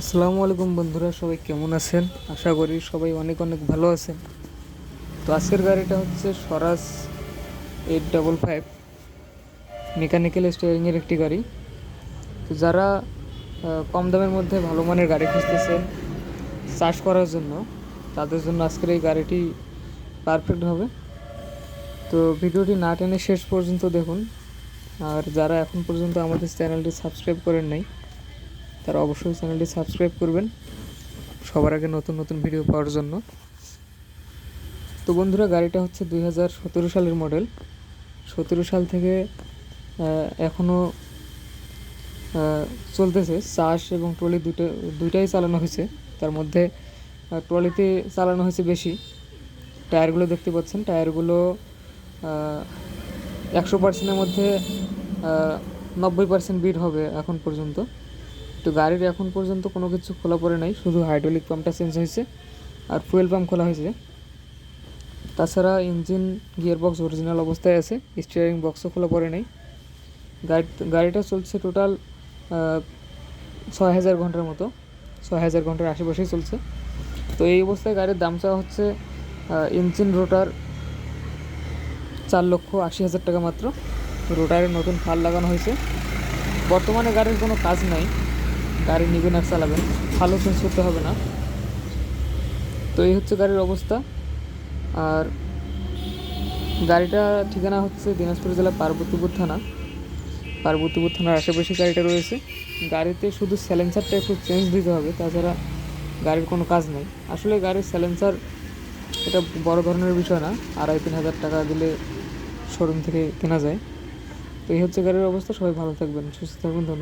আসসালামু আলাইকুম বন্ধুরা, সবাই কেমন আছেন? আশা করি সবাই অনেক অনেক ভালো আছেন। তো আজকের গাড়িটা হচ্ছে Swaraj eight double five, mechanical স্টিয়ারিংয়ের একটি গাড়ি। তো যারা কম দামের মধ্যে ভালো মানের গাড়ি খুঁজতেছেন, চাষ করার জন্য, তাদের জন্য আজকের এই গাড়িটি পারফেক্ট হবে। তো ভিডিওটি না টেনে শেষ পর্যন্ত দেখুন। আর যারা এখন পর্যন্ত আমাদের চ্যানেলটি সাবস্ক্রাইব করেন নাই তারা অবশ্যই চ্যানেলটি সাবস্ক্রাইব করবেন সবার আগে নতুন নতুন ভিডিও পাওয়ার জন্য। তো বন্ধুরা, গাড়িটা হচ্ছে দুই হাজার সতেরো সালের মডেল। সতেরো সাল থেকে এখনও চলতেছে। চাষ এবং ট্রলি দুটো, দুইটাই চালানো হয়েছে। তার মধ্যে ট্রলিতে চালানো হয়েছে বেশি। টায়ারগুলো দেখতে পাচ্ছেন। টায়ারগুলো একশো পার্সেন্টের মধ্যে নব্বই পার্সেন্ট বিট হবে এখন পর্যন্ত। তো গাড়ির এখন পর্যন্ত কোনো কিছু খোলা পড়ে নাই, শুধু হাইড্রোলিক পাম্পটা চেঞ্জ হয়েছে আর ফুয়েল পাম্প খোলা হয়েছে। তাছাড়া ইঞ্জিন গিয়ার বক্স অরিজিনাল অবস্থায় আছে স্টিয়ারিং বক্সও খোলা পড়ে নাই। গাড়ি, গাড়িটা চলছে টোটাল ছয় হাজার ঘণ্টার মতো, ছয় হাজার ঘণ্টার আশেপাশেই চলছে। তো এই অবস্থায় গাড়ির দাম চাওয়া হচ্ছে ইঞ্জিন রোটার চার লক্ষ আশি হাজার টাকা মাত্র। রোটারে নতুন ফাল লাগানো হয়েছে। বর্তমানে গাড়ির কোনো কাজ নাই। গাড়ি নিবেন আর চালাবেন ভালো চেঞ্জ করতে হবে না। তো এই হচ্ছে গাড়ির অবস্থা। আর গাড়িটা ঠিকানা হচ্ছে দিনাজপুর জেলা পার্বতীপুর থানা। পার্বতীপুর থানার আশেপাশে গাড়িটা রয়েছে। গাড়িতে শুধু স্যালেন্সারটা একটু চেঞ্জ দিতে হবে, তাছাড়া গাড়ির কোনো কাজ নেই। আসলে গাড়ির স্যালেন্সার এটা বড় ধরনের বিষয় না। আড়াই তিন হাজার টাকা দিলে শোরুম থেকে কেনা যায়। তো এই হচ্ছে গাড়ির অবস্থা। সবাই ভালো থাকবেন, সুস্থ থাকবেন, ধন্যবাদ।